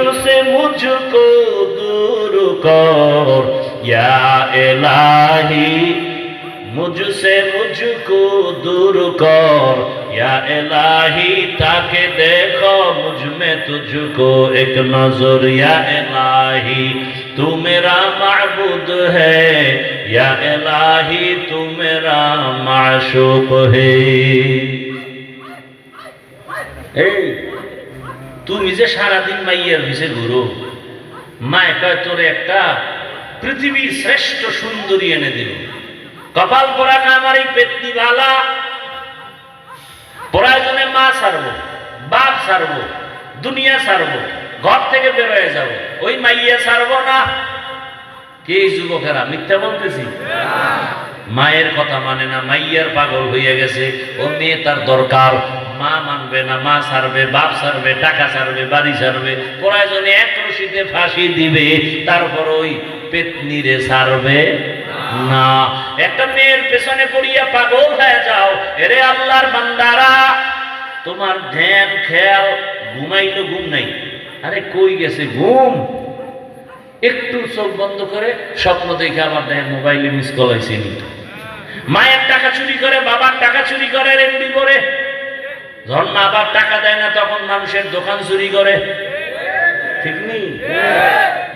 से मुझको दूर कर। या इलाही, मुझसे मुझको दूर कर। या इलाही, ताके देखो मुझमें तुझको एक नज़र। या इलाही, तू मेरा माबूद है। या इलाही, तू मेरा माशूक है। এই তুমি যে সারাদিন মাইয়ার ভিসে ঘুরো মায় কয়, তোরে একটা পৃথিবীর শ্রেষ্ঠ সুন্দরী এনে দিল কপাল পরা না আমার এই পেতনি ভালা প্রয়োজনে মা সারবো বাপ সারবো দুনিয়া সারবো ঘর থেকে বেরোয় যাব। ওই মাইয়া সারবো না। কে যুবকেরা, মিথ্যা বলতেছি? মায়ের কথা মানে না, মাইয়ার পাগল হয়ে গেছে, ও মেয়ে তার দরকার। মা মানবে না, মা সারবে, বাপ সারবে, টাকা সারবে, বাড়ি সারবে, প্রয়োজনে এক রশিতে ফাঁসি দিবে, তারপর ওই পেতনিরে সারবে না। একটা মেয়ের পেছনে পড়িয়া পাগল হয়ে যাও, এরে আল্লাহর বান্দারা, তোমার ধ্যান, খেয়াল, ঘুমাইলো ঘুম নাই। আরে কই গেছে ঘুম? একটু চোখ বন্ধ করে স্বপ্ন দেখে আবার দেখেন মোবাইলে মিস কল হয়েছে মায়ের টাকা চুরি করে, বাবার টাকা চুরি করে, রেন্ডি করে যখন মা বাপ টাকা দেয় না, তখন মানুষের দোকান চুরি করে। ঠিক নেই?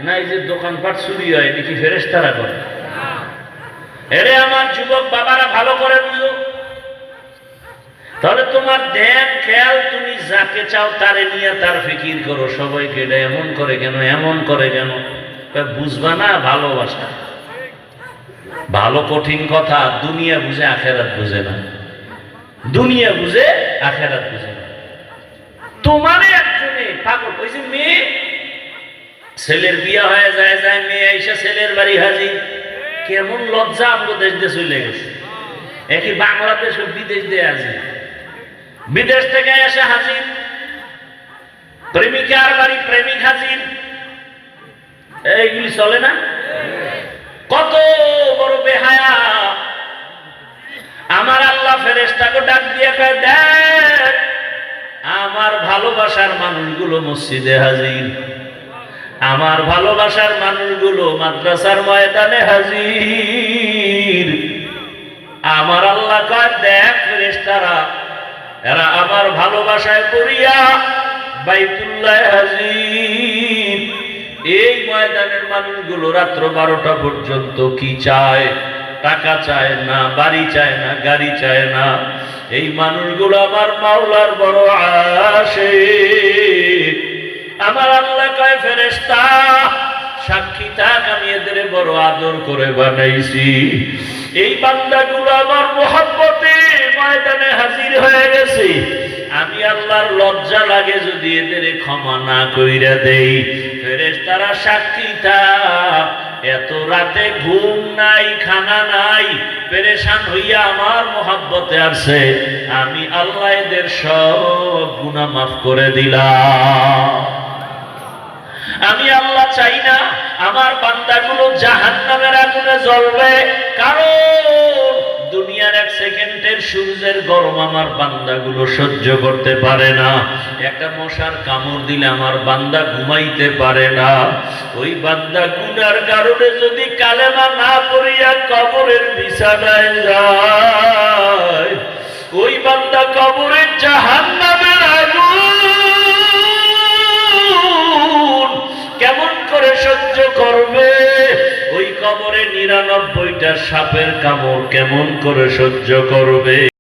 না এই যে দোকানপাট চুরি হয়, এটা কি ফেরেস্তারা করে? এরে আমার যুবক বাবারা, ভালো করে বুঝো। তাহলে তোমার ধ্যান খেয়াল, তুমি যাকে চাও তারে নিয়ে তার ফিকির করো। সবাইকে এটা এমন করে কেন, এমন করে কেন? বুঝবা না, ভালোবাসা। ভালো কঠিন কথা, দুনিয়া বুঝে, আখেরাত বুঝে না। দুনিয়া বুঝে, আখেরাত বুঝে তোমারে একজনে পাগল, ওই যে মেয়ে, ছেলের বিয়া হয়ে যায় যায় মেয়ে আইসা ছেলের বাড়ি হাজির। কেমন লজ্জা আমাদের দেশ দিয়ে চলে গেছে। একই বাংলাদেশ ও বিদেশ দিয়ে আছে বিদেশ থেকে এসে হাজির। প্রেমিকার বাড়ি প্রেমিক হাজির। এইগুলি চলে না? কত ভালোবাসার মানুষগুলো মসজিদে হাজির। আমার ভালোবাসার মানুষগুলো মাদ্রাসার ময়দানে হাজির। আমার আল্লাহ কয় এরা আমার ভালোবাসায় করিয়া বাইতুল্লাহ হাজির। এই ময়দানের মানুষগুলো রাত্র বারোটা পর্যন্ত কি চায়? টাকা চায় না, বাড়ি চায় না, গাড়ি চায় না। এই মানুষগুলো আমার মাওলার বড় আসে আমার আল্লাহ কয় ফেরেস্তা সাক্ষী থাক, আমি এদের বড় আদর করে বানাইছি। এই বান্দাগুলো আমার মোহাম্মতে ময়দানে হাজির হয়ে গেছে। আমি আল্লাহর লজ্জা লাগে যদি এদের ক্ষমা না কইরা দেই। ফেরেস তারা সাক্ষী থাক এত রাতে ঘুম নাই, খানা নাই, পেরেশান হইয়া আমার মোহাব্বতে আসে। আমি আল্লাহ এদের সব গুণা মাফ করে দিলাম। আমি আল্লাহ চাই না আমার বান্দাগুলো জাহান নামের আগুনে জ্বলবে। কারণ দুনিয়ার এক সেকেন্ডের সূর্যের গরম আমার বান্দাগুলো সহ্য করতে পারে না। একটা মশার কামড় দিলে আমার বান্দা ঘুমাইতে পারে না। ওই বান্দা গুনার কারণে যদি কালেমা না পড়িয়া কবরের বিছানায় যায়, ওই বান্দা কবরের জাহান নামের আগুন কেমন করে সহ্য করবে? কবরে নিরানব্বইটা সাপের কামড় কেমন করে সহ্য করবে?